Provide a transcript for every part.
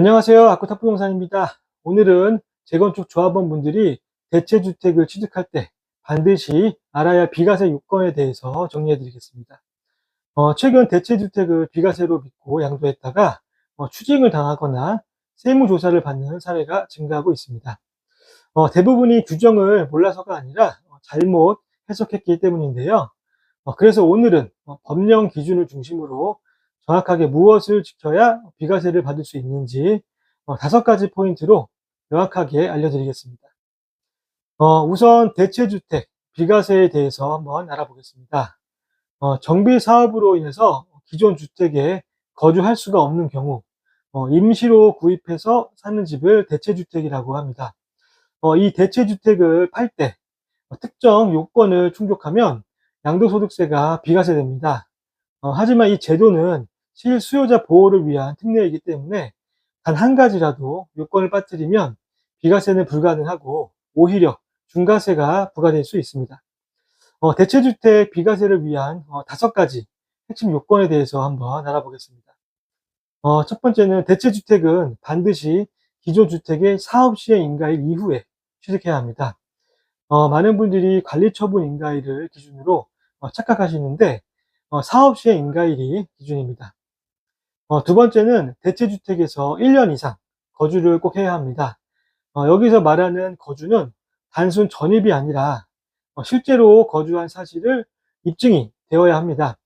안녕하세요. 아쿠타부동산입니다. 오늘은 재건축 조합원 분들이 대체주택을 취득할 때 반드시 알아야 할 비과세 요건에 대해서 정리해 드리겠습니다. 어, 최근 대체주택을 비과세로 믿고 양도했다가 어, 추징을 당하거나 세무조사를 받는 사례가 증가하고 있습니다. 어, 대부분이 규정을 몰라서가 아니라 어, 잘못 해석했기 때문인데요. 어, 그래서 오늘은 어, 법령 기준을 중심으로 정확하게 무엇을 지켜야 비과세를 받을 수 있는지 어, 다섯 가지 포인트로 명확하게 알려드리겠습니다. 어, 우선 대체주택 비과세에 대해서 한번 알아보겠습니다. 어, 정비 사업으로 인해서 기존 주택에 거주할 수가 없는 경우 어, 임시로 구입해서 사는 집을 대체주택이라고 합니다. 어, 이 대체주택을 팔 때 특정 요건을 충족하면 양도소득세가 비과세됩니다. 어, 하지만 이 제도는 실수요자 보호를 위한 특례이기 때문에 단 한 가지라도 요건을 빠뜨리면 비과세는 불가능하고 오히려 중과세가 부과될 수 있습니다. 어, 대체주택 비과세를 위한 어, 다섯 가지 핵심 요건에 대해서 한번 알아보겠습니다. 어, 첫 번째는 대체주택은 반드시 기존 주택의 사업시행 인가일 이후에 취득해야 합니다. 어, 많은 분들이 관리처분 인가일을 기준으로 어, 착각하시는데 어, 사업시행 인가일이 기준입니다. 어, 두 번째는 대체주택에서 1년 이상 거주를 꼭 해야 합니다. 어, 여기서 말하는 거주는 단순 전입이 아니라 어, 실제로 거주한 사실을 입증이 되어야 합니다.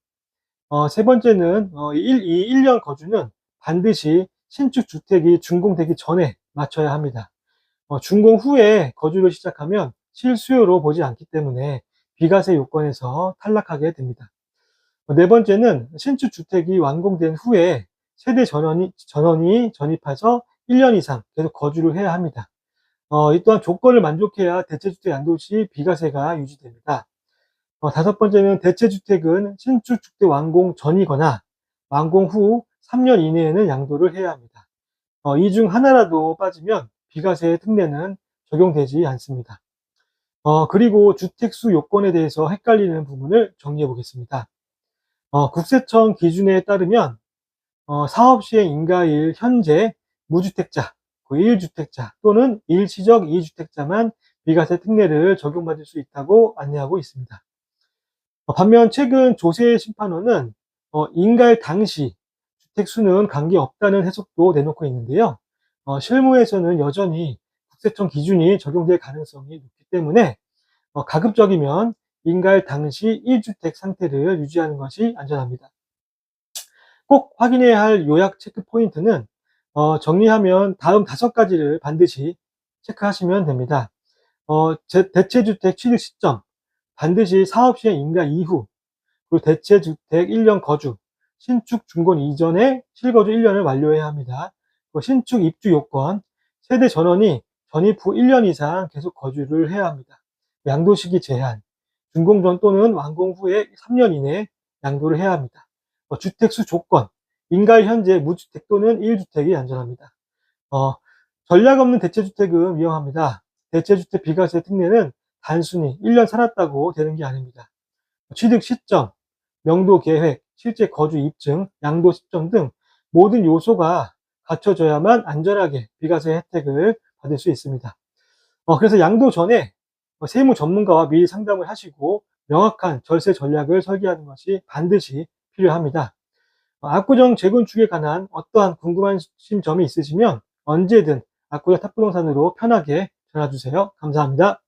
어, 세 번째는 어, 이 1년 거주는 반드시 신축 주택이 준공되기 전에 맞춰야 합니다. 어, 준공 후에 거주를 시작하면 실수요로 보지 않기 때문에 비과세 요건에서 탈락하게 됩니다. 어, 네 번째는 신축 주택이 완공된 후에 세대 전원이, 전원이 전입해서 1년 이상 계속 거주를 해야 합니다. 어, 이 또한 조건을 만족해야 대체주택 양도 시 비과세가 유지됩니다. 어, 다섯 번째는 대체주택은 신축주택 완공 전이거나 완공 후 3년 이내에는 양도를 해야 합니다. 어, 이 중 하나라도 빠지면 비과세 특례는 적용되지 않습니다. 어, 그리고 주택수 요건에 대해서 헷갈리는 부분을 정리해 보겠습니다. 어, 국세청 기준에 따르면 어, 사업시행 인가일 현재 무주택자, 그 1주택자 또는 일시적 2주택자만 비과세 특례를 적용받을 수 있다고 안내하고 있습니다. 어, 반면 최근 조세 심판원은 어, 인가일 당시 주택수는 관계없다는 해석도 내놓고 있는데요. 어, 실무에서는 여전히 국세청 기준이 적용될 가능성이 높기 때문에 어, 가급적이면 인가일 당시 1주택 상태를 유지하는 것이 안전합니다. 꼭 확인해야 할 요약 체크 포인트는 어, 정리하면 다음 다섯 가지를 반드시 체크하시면 됩니다. 어, 대체주택 취득 시점, 반드시 사업 시행 인가 이후, 그리고 대체주택 1년 거주, 신축 중건 이전에 실거주 1년을 완료해야 합니다. 신축 입주 요건, 세대 전원이 전입 후 1년 이상 계속 거주를 해야 합니다. 양도 시기 제한, 준공 전 또는 완공 후에 3년 이내에 양도를 해야 합니다. 어, 주택수 조건, 인가일 현재 무주택 또는 1주택이 안전합니다. 어, 전략 없는 대체주택은 위험합니다. 대체주택 비과세 특례는 단순히 1년 살았다고 되는 게 아닙니다. 취득 시점, 명도 계획, 실제 거주 입증, 양도 시점 등 모든 요소가 갖춰져야만 안전하게 비과세 혜택을 받을 수 있습니다. 어, 그래서 양도 전에 세무 전문가와 미리 상담을 하시고 명확한 절세 전략을 설계하는 것이 반드시 필요합니다. 압구정 재건축에 관한 어떠한 궁금하신 점이 있으시면 언제든 압구정 탑부동산으로 편하게 전화 주세요. 감사합니다.